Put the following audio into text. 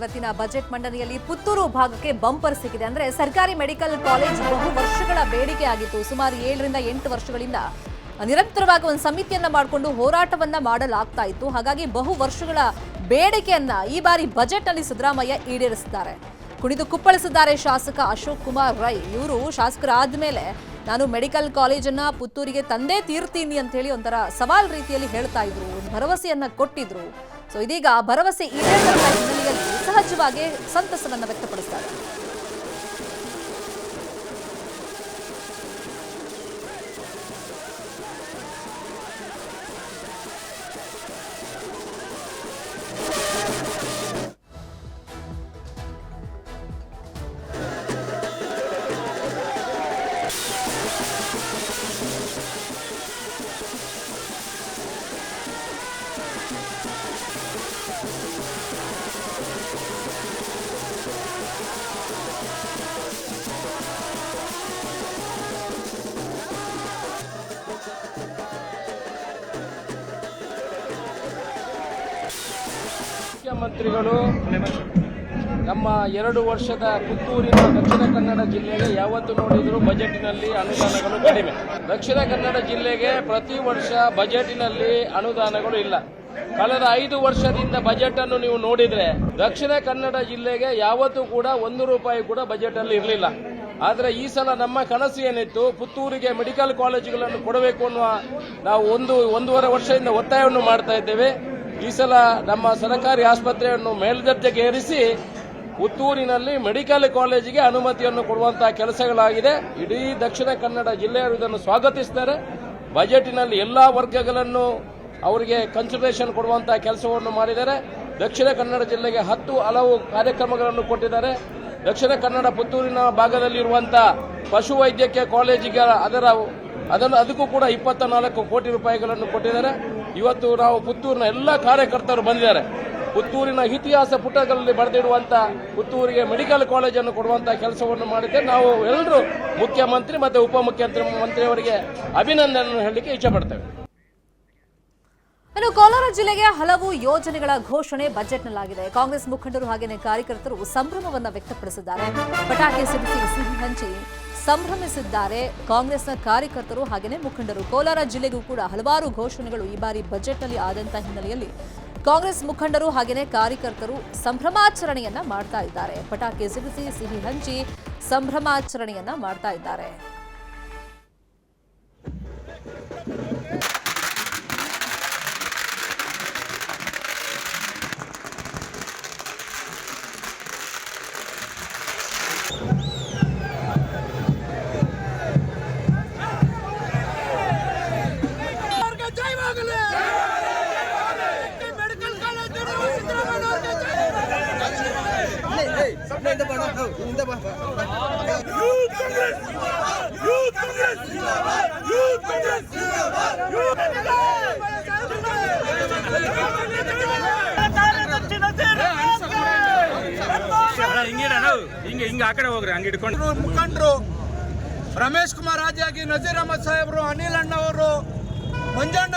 ಇವತ್ತಿನ ಬಜೆಟ್ ಮಂಡನೆಯಲ್ಲಿ ಪುತ್ತೂರು ಭಾಗಕ್ಕೆ ಬಂಪರ್ ಸಿಕ್ಕಿದೆ. ಅಂದ್ರೆ ಸರ್ಕಾರಿ ಮೆಡಿಕಲ್ ಕಾಲೇಜ್ ಬಹು ವರ್ಷಗಳ ಬೇಡಿಕೆ ಆಗಿತ್ತು. ಸುಮಾರು ಏಳರಿಂದ ಎಂಟು ವರ್ಷಗಳಿಂದ ನಿರಂತರವಾಗಿ ಒಂದು ಸಮಿತಿಯನ್ನ ಮಾಡಿಕೊಂಡು ಹೋರಾಟವನ್ನ ಮಾಡಲಾಗ್ತಾ ಇತ್ತು. ಹಾಗಾಗಿ ಬಹು ವರ್ಷಗಳ ಬೇಡಿಕೆಯನ್ನ ಈ ಬಾರಿ ಬಜೆಟ್ ಅಲ್ಲಿ ಸಿದ್ದರಾಮಯ್ಯ ಈಡೇರಿಸಿದ್ದಾರೆ. ಕುಣಿದು ಕುಪ್ಪಳಿಸಿದ್ದಾರೆ ಶಾಸಕ ಅಶೋಕ್ ಕುಮಾರ್ ರೈ. ಇವರು ಶಾಸಕರಾದ ಮೇಲೆ ನಾನು ಮೆಡಿಕಲ್ ಕಾಲೇಜನ್ನ ಪುತ್ತೂರಿಗೆ ತಂದೇ ತೀರ್ತೀನಿ ಅಂತ ಹೇಳಿ ಒಂಥರ ಸವಾಲ್ ರೀತಿಯಲ್ಲಿ ಹೇಳ್ತಾ ಇದ್ರು. ಭರವಸೆಯನ್ನ ಕೊಟ್ಟಿದ್ರು. ಸೊ ಇದೀಗ ಭರವಸೆ ಈಡೇರಿದ ಹಿನ್ನೆಲೆಯಲ್ಲಿ ಸಹಜವಾಗಿ ಸಂತಸವನ್ನು ವ್ಯಕ್ತಪಡಿಸ್ತಾರೆ. ಮುಖ್ಯಮಂತ್ರಿಗಳು ನಮ್ಮ ಎರಡು ವರ್ಷದ ಪುತ್ತೂರಿನ ದಕ್ಷಿಣ ಕನ್ನಡ ಜಿಲ್ಲೆಗೆ ಯಾವತ್ತು ನೋಡಿದರೂ ಬಜೆಟ್ನಲ್ಲಿ ಅನುದಾನಗಳು ಕಡಿಮೆ. ದಕ್ಷಿಣ ಕನ್ನಡ ಜಿಲ್ಲೆಗೆ ಪ್ರತಿ ವರ್ಷ ಬಜೆಟಿನಲ್ಲಿ ಅನುದಾನಗಳು ಇಲ್ಲ. ಕಳೆದ ಐದು ವರ್ಷದಿಂದ ಬಜೆಟ್ ಅನ್ನು ನೀವು ನೋಡಿದ್ರೆ ದಕ್ಷಿಣ ಕನ್ನಡ ಜಿಲ್ಲೆಗೆ ಯಾವತ್ತೂ ಕೂಡ ಒಂದು ರೂಪಾಯಿ ಕೂಡ ಬಜೆಟ್ ಅಲ್ಲಿ ಇರಲಿಲ್ಲ. ಆದ್ರೆ ಈ ಸಲ ನಮ್ಮ ಕನಸು ಏನಿತ್ತು? ಪುತ್ತೂರಿಗೆ ಮೆಡಿಕಲ್ ಕಾಲೇಜುಗಳನ್ನು ಕೊಡಬೇಕು ಅನ್ನುವ ನಾವು ಒಂದು, ಒಂದೂವರೆ ವರ್ಷದಿಂದ ಒತ್ತಾಯವನ್ನು ಮಾಡ್ತಾ ಇದ್ದೇವೆ. ಈ ಸಲ ನಮ್ಮ ಸರ್ಕಾರಿ ಆಸ್ಪತ್ರೆಯನ್ನು ಮೇಲ್ದರ್ಜೆಗೆ ಏರಿಸಿ ಪುತ್ತೂರಿನಲ್ಲಿ ಮೆಡಿಕಲ್ ಕಾಲೇಜಿಗೆ ಅನುಮತಿಯನ್ನು ಕೊಡುವಂತಹ ಕೆಲಸಗಳಾಗಿದೆ. ಇಡೀ ದಕ್ಷಿಣ ಕನ್ನಡ ಜಿಲ್ಲೆಯವರು ಇದನ್ನು ಸ್ವಾಗತಿಸ್ತಾರೆ ಬಜೆಟಿನಲ್ಲಿ ಎಲ್ಲಾ ವರ್ಗಗಳನ್ನು ಅವರಿಗೆ ಕನ್ಸಿಡರೇಷನ್ ಕೊಡುವಂತಹ ಕೆಲಸವನ್ನು ಮಾಡಿದ್ದಾರೆ. ದಕ್ಷಿಣ ಕನ್ನಡ ಜಿಲ್ಲೆಗೆ ಹತ್ತು ಹಲವು ಕಾರ್ಯಕ್ರಮಗಳನ್ನು ಕೊಟ್ಟಿದ್ದಾರೆ. ದಕ್ಷಿಣ ಕನ್ನಡ ಪುತ್ತೂರಿನ ಭಾಗದಲ್ಲಿರುವಂತಹ ಪಶುವೈದ್ಯಕೀಯ ಕಾಲೇಜಿಗೆ ಅದರ ಅದನ್ನು ಅದಕ್ಕೂ ಕೂಡ ಇಪ್ಪತ್ತ ನಾಲ್ಕು ಕೋಟಿ ರೂಪಾಯಿಗಳನ್ನು ಕೊಟ್ಟಿದ್ದಾರೆ. ಇವತ್ತು ನಾವು ಪುತ್ತೂರಿನ ಎಲ್ಲ ಕಾರ್ಯಕರ್ತರು ಬಂದಿದ್ದಾರೆ. ಪುತ್ತೂರಿನ ಇತಿಹಾಸ ಪುಟಗಳಲ್ಲಿ ಬರೆದಿಡುವಂತ, ಪುತ್ತೂರಿಗೆ ಮೆಡಿಕಲ್ ಕಾಲೇಜನ್ನು ಕೊಡುವಂತಹ ಕೆಲಸವನ್ನು ಮಾಡಿದ್ದೆ. ನಾವು ಎಲ್ಲರೂ ಮುಖ್ಯಮಂತ್ರಿ ಮತ್ತು ಉಪಮುಖ್ಯಮಂತ್ರಿ ಮಂತ್ರಿಯವರಿಗೆ ಅಭಿನಂದನೆಯನ್ನು ಹೇಳಲಿಕ್ಕೆ ಇಚ್ಛಪಡ್ತೇವೆ ಇನ್ನು ಕೋಲಾರ ಜಿಲ್ಲೆಗೆ ಹಲವು ಯೋಜನೆಗಳ ಘೋಷಣೆ ಬಜೆಟ್ನಲ್ಲಾಗಿದೆ. ಕಾಂಗ್ರೆಸ್ ಮುಖಂಡರು ಹಾಗೆಯೇ ಕಾರ್ಯಕರ್ತರು ಸಂಭ್ರಮವನ್ನು ವ್ಯಕ್ತಪಡಿಸಿದ್ದಾರೆ. ಪಟಾಕಿ ಸಿಡಿಸಿ ಸಿಹಿ ಹಂಚಿ ಸಂಭ್ರಮಿಸಿದ್ದಾರೆ. ಕಾಂಗ್ರೆಸ್ನ ಕಾರ್ಯಕರ್ತರು ಹಾಗೆಯೇ ಮುಖಂಡರು. ಕೋಲಾರ ಜಿಲ್ಲೆಗೂ ಕೂಡ ಹಲವಾರು ಘೋಷಣೆಗಳು ಈ ಬಾರಿ ಬಜೆಟ್ನಲ್ಲಿ ಆದಂತಹ ಹಿನ್ನೆಲೆಯಲ್ಲಿ. ಕಾಂಗ್ರೆಸ್ ಮುಖಂಡರು ಹಾಗೆಯೇ ಕಾರ್ಯಕರ್ತರು ಸಂಭ್ರಮಾಚರಣೆಯನ್ನ ಮಾಡ್ತಾ ಇದ್ದಾರೆ. ಪಟಾಕಿ ಸಿಡಿಸಿ, ಸಿಹಿ ಹಂಚಿ ಸಂಭ್ರಮಾಚರಣೆಯನ್ನ ಮಾಡ್ತಾ ಇದ್ದಾರೆ. ಹಿಂಗೆ ಹಿಂಗೆ ಆ ಕಡೆ ಹೋಗ್ರಿ ಹಂಗೆ ಮುಖಂಡರು ರಮೇಶ್ ಕುಮಾರ್ ಆಜಾಗಿ ನಜೀರ್ ಅಹಮದ್ ಸಾಹೇಬ್ರು ಅನಿಲ್ ಅಣ್ಣವರು ಮಂಜಣ್ಣ